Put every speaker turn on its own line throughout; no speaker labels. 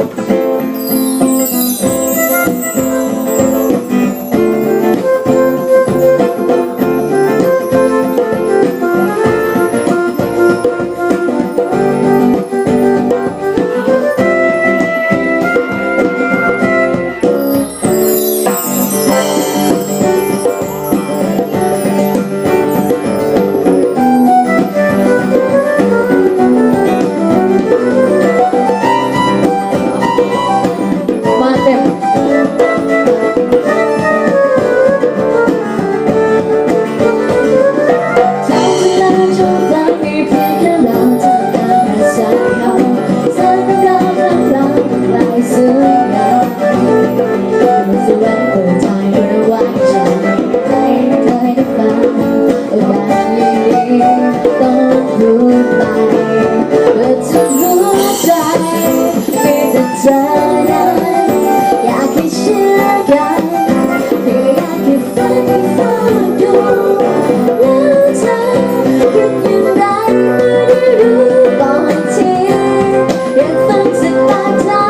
Thank you. และทั้งหัใจมีแต่เธนั้นอยากให้เชื่อกันไม่อยากให้ฝันฝันดูแล้วเธอคิดย่งไรไม่ได้รู้ก่อนทีอยากฟังสักปากเธอ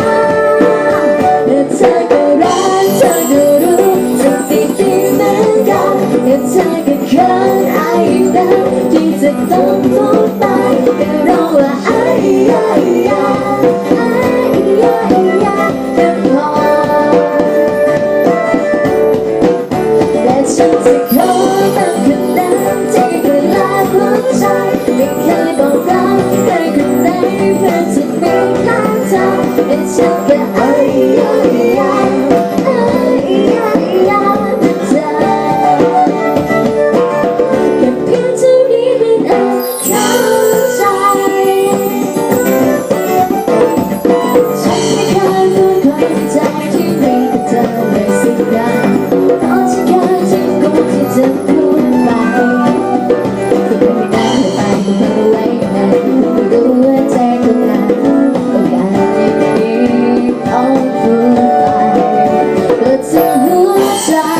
และเธอก็รักเธอก็รู้สิ่งที่เหมือนกันและเธอ sempre 怎么讲？